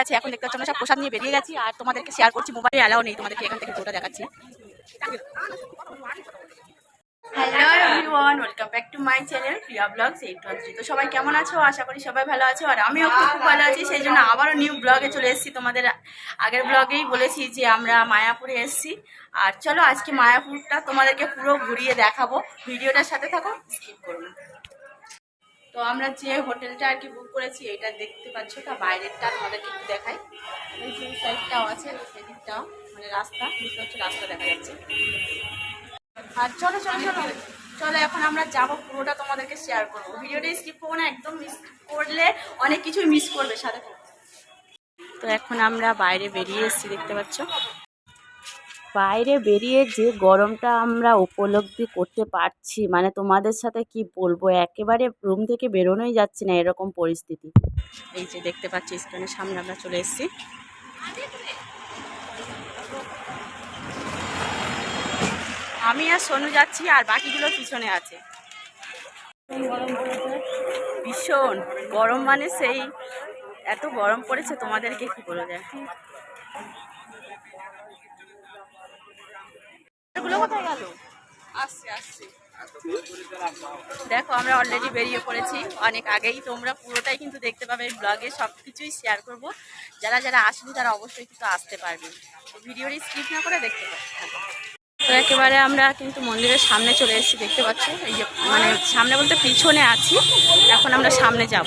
আছে এখন দেখতে পাচ্ছি সব প্রসাদ নিয়ে বেরিয়ে গেছি আর তোমাদেরকে শেয়ার করছি মোবাইলে অ্যালাও নেই তোমাদেরকে এখান থেকে ফটোটা দেখাচ্ছি। Hello everyone welcome back to my channel Priya vlogs eight one three তো সবাই কেমন আছো? আশা করি সবাই ভালো আছো আর আমিও খুব ভালো আছি। সেই জন্য আবারও নিউ ব্লগে চলে এসেছি। তোমাদের আগের ব্লগেই বলেছি যে আমরা মায়াপুরে এসেছি। আর চলো আজকে মায়াপুরটা তোমাদেরকে পুরো ঘুরিয়ে দেখাবো। ভিডিওটার সাথে থাকো স্কিপ করো না। তো আমরা যে হোটেলটা আর কি বুক করেছি, এটা দেখতে পাচ্ছ তা, বাইরেরটা তোমাদেরকে একটু দেখাই। যে সাইডটাও আছে সেদিকটাও মানে রাস্তা বুঝতে হচ্ছে রাস্তা দেখা যাচ্ছে। আর চলো চলো চলো চলো, এখন আমরা যাব, পুরোটা তোমাদেরকে শেয়ার করব। ভিডিওটা স্কিপ করব না, একদম মিস করলে অনেক কিছুই মিস করবে, সাথে তো এখন আমরা বাইরে বেরিয়ে এসেছি, দেখতে পাচ্ছ। বাইরে বেরিয়ে যে গরমটা আমরা উপলব্ধি করতে পারছি মানে তোমাদের সাথে কি বলব? একেবারে রুম থেকে বেরোনোই যাচ্ছে না এরকম পরিস্থিতি। এই যে দেখতে পাচ্ছি স্টোনের সামনে আমরা চলে এসেছি। আমি আর সোনু যাচ্ছি আর বাকিগুলো পিছনে আছে। ভীষণ গরম মানে সেই, এত গরম পড়েছে তোমাদেরকে কি বলে যায় দেখো আমরা অলরেডি বেরিয়ে পড়েছি। অনেক আগেই তোমরা পুরোটাই কিন্তু দেখতে পাবে এই ব্লগে সব কিছুই শেয়ার করব। যারা যারা আসবে তারা অবশ্যই কিন্তু আসতে পারবে। ভিডিওটি স্কিপ না করে দেখতে পাবে। তো একেবারে আমরা কিন্তু মন্দিরের সামনে চলে এসেছি দেখতে পাচ্ছ? এই যে মানে সামনে বলতে পিছনে আছি। এখন আমরা সামনে যাব।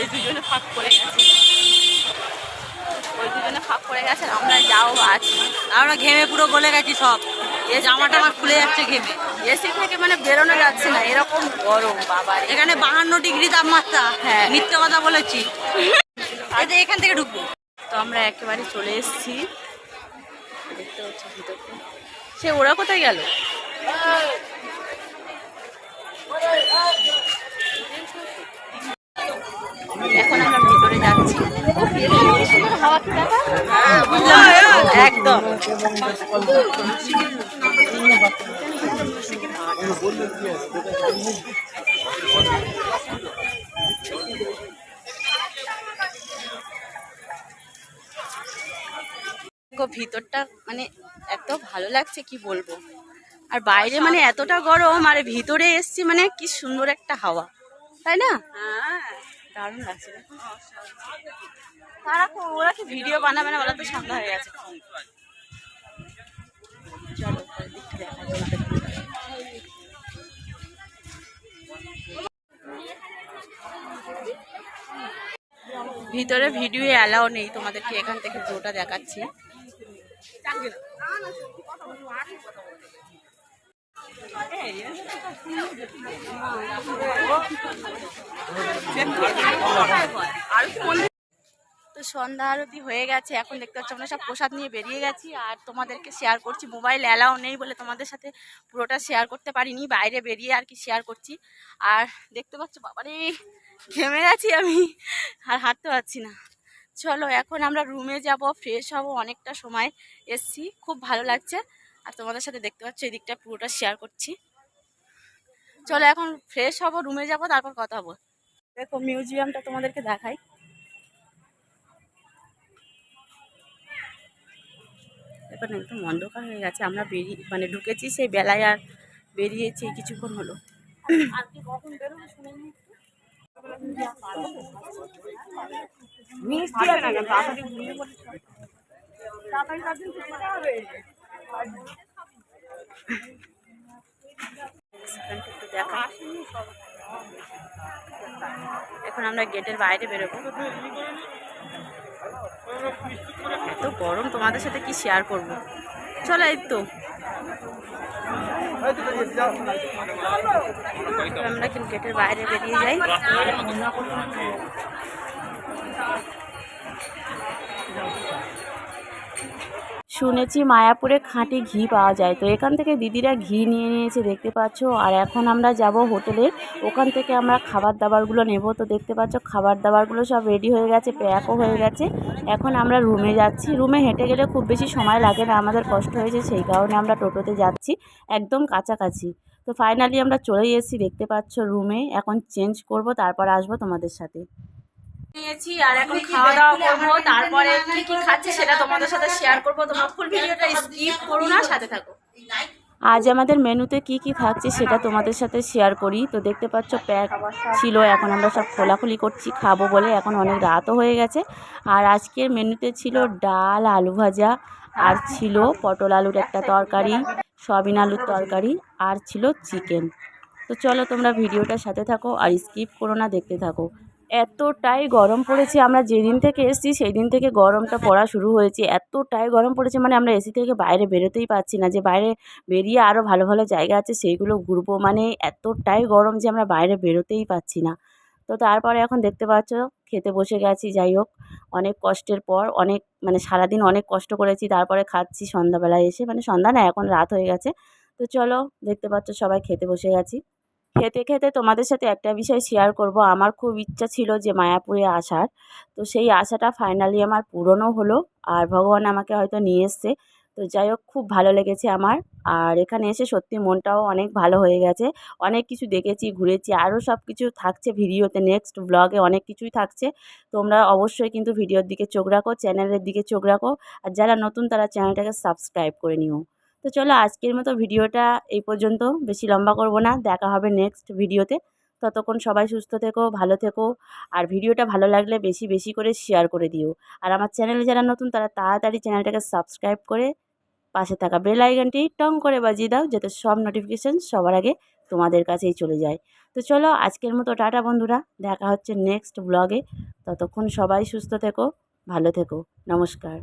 এই দুজনে ফাঁক করে গেছে। ওই দুজনে ফাঁক করে গেছে আমরা যাও আছি। আমরা ঘেমে পুরো গলে গেছি সব। এই জামাটা আমার খুলে যাচ্ছে ঘেমে। এসি থেকে মানে বেরোনো যাচ্ছে না এরকম গরম বাবা এখানে বাহান্ন ডিগ্রি তাপমাত্রা। হ্যাঁ। মিথ্যে কথা বলেছি। যে এখান থেকে ঢুকবো। তো আমরা একেবারে চলে এসেছি। দেখতে পাচ্ছি ভিতরটা। সে ওরা কোথায় গেল? এখন আমরা ভিতরে যাচ্ছি। একদম ভিতরটা মানে এত ভালো লাগছে, কি বলব? আর বাইরে মানে এতটা গরম, আর ভিতরে এসছি মানে কি সুন্দর একটা হাওয়া। তাই না? ওরা ভিডিও বানাবে না? ওরা তো সন্ধ্যা হয়ে। ভিতরে ভিডিও অ্যালাও নেই, তোমাদেরকে এখান থেকে পুরোটা দেখাচ্ছি। তো সন্ধ্যা আরতি হয়ে গেছে, এখন দেখতে পাচ্ছি আমরা সব প্রসাদ নিয়ে বেরিয়ে গেছি আর তোমাদেরকে শেয়ার করছি। মোবাইল অ্যালাও নেই বলে তোমাদের সাথে পুরোটা শেয়ার করতে পারিনি, বাইরে বেরিয়ে আর কি শেয়ার করছি। আর দেখতে পাচ্ছ, বাবারে, ঘেমে গেছি আমি, আর হাঁটতে পারছি না। চলো, এখন আমরা রুমে যাব ফ্রেশ হব, অনেকটা সময় এসছি, খুব ভালো লাগছে। আর তোমাদের সাথে দেখতে পাচ্ছ এই দিকটা পুরোটা শেয়ার করছি। চলো এখন ফ্রেশ হব রুমে যাব তারপর কথা হব। দেখো মিউজিয়ামটা তোমাদেরকে দেখাই। এখন একদম অন্ধকার হয়ে গেছে আমরা বেরিয়ে মানে ঢুকেছি সেই বেলায় আর বেরিয়েছি কিছুক্ষণ হলো। দেখা এখন আমরা গেটের বাইরে বেরোবো। এত গরম, তোমাদের সাথে কি শেয়ার করব? চলো এই তো। আমরা কিন্তু গেটের বাইরে বেরিয়ে যাই। শুনেছি মায়াপুরে খাঁটি ঘি পাওয়া যায়। তো এখান থেকে দিদিরা ঘি নিয়ে নিয়েছে, দেখতে পাচ্ছ? আর এখন আমরা যাব হোটেলে। ওখান থেকে আমরা খাবার দাবারগুলো নেব। তো দেখতে পাচ্ছ খাবার দাবারগুলো সব রেডি হয়ে গেছে প্যাকও হয়ে গেছে। এখন আমরা রুমে যাচ্ছি। রুমে হেঁটে গেলে খুব বেশি সময় লাগে না, আমাদের কষ্ট হয়েছে, সেই কারণে আমরা টোটোতে যাচ্ছি, একদম কাছাকাছি। তো ফাইনালি আমরা চলেই এসেছি, দেখতে পাচ্ছ রুমে এখন চেঞ্জ করব, তারপর আসব তোমাদের সাথে। নিয়েছি আর এখন খাওয়া দাওয়া করব তারপরে কি কি খাচ্ছি সেটা তোমাদের সাথে শেয়ার করব। তোমরা ফুল ভিডিওটা স্কিপ করো না সাথে থাকো। আজ আমাদের মেনুতে কি কি থাকছে সেটা তোমাদের সাথে শেয়ার করি। তো দেখতে পাচ্ছ প্যাক ছিল এখন আমরা সব খোলাখুলি করছি খাব বলে এখন অনেক রাতও হয়ে গেছে। আর আজকের মেনুতে ছিল ডাল আলু ভাজা আর ছিল পটল আলুর একটা তরকারি সয়াবিন আলুর তরকারি আর ছিল চিকেন তো চলো তোমরা ভিডিওটার সাথে থাকো আর স্কিপ করো না দেখতে থাকো। এতটাই গরম পড়েছে, আমরা যেদিন থেকে এসেছি সেই দিন থেকে গরমটা পড়া শুরু হয়েছে। এতটাই গরম পড়েছে মানে আমরা এসি থেকে বাইরে বেরোতেই পারছি না যে বাইরে বেরিয়ে আরও ভালো ভালো জায়গা আছে সেইগুলো ঘুরবো মানে এতটাই গরম যে আমরা বাইরে বেরোতেই পারছি না। তো তারপরে এখন দেখতে পাচ্ছ, খেতে বসে গেছি, যাই হোক। অনেক কষ্টের পর, অনেক মানে সারাদিন অনেক কষ্ট করেছি, তারপরে খাচ্ছি সন্ধ্যাবেলায় এসে মানে সন্ধ্যা না, এখন রাত হয়ে গেছে। তো চলো, দেখতে পাচ্ছ সবাই খেতে বসে গেছি। খেতে খেতে তোমাদের সাথে একটা বিষয় শেয়ার করব। আমার খুব ইচ্ছা ছিল যে মায়াপুরে আসার। তো সেই আশাটা ফাইনালি আমার পূরণও হলো আর ভগবান আমাকে হয়তো নিয়ে এসছে। তো যাই হোক, খুব ভালো লেগেছে আমার। আর এখানে এসে সত্যি মনটাও অনেক ভালো হয়ে গেছে। অনেক কিছু দেখেছি, ঘুরেছি, আরও সব কিছু থাকছে ভিডিওতে। নেক্সট ব্লগে অনেক কিছুই থাকছে। তোমরা অবশ্যই কিন্তু ভিডিওর দিকে চোখ রাখো চ্যানেলের দিকে চোখ রাখো। আর যারা নতুন, তারা চ্যানেলটাকে সাবস্ক্রাইব করে নিও। তো চলো আজকের মতো ভিডিওটা এই পর্যন্ত। বেশি লম্বা করব না, দেখা হবে নেক্সট ভিডিওতে। ততক্ষণ সবাই সুস্থ থেকো, ভালো থেকো, আর ভিডিওটা ভালো লাগলে বেশি বেশি করে শেয়ার করে দিও। আর আমার চ্যানেলে যারা নতুন, তারা তাড়াতাড়ি চ্যানেলটাকে সাবস্ক্রাইব করে পাশে থাকা বেল আইকনটি টং করে বাজিয়ে দাও, যাতে সব নোটিফিকেশান সবার আগে তোমাদের কাছেই চলে যায়। তো চলো আজকের মতো টাটা বন্ধুরা, দেখা হচ্ছে নেক্সট ব্লগে ততক্ষণ সবাই সুস্থ থেকো, ভালো থেকো। নমস্কার।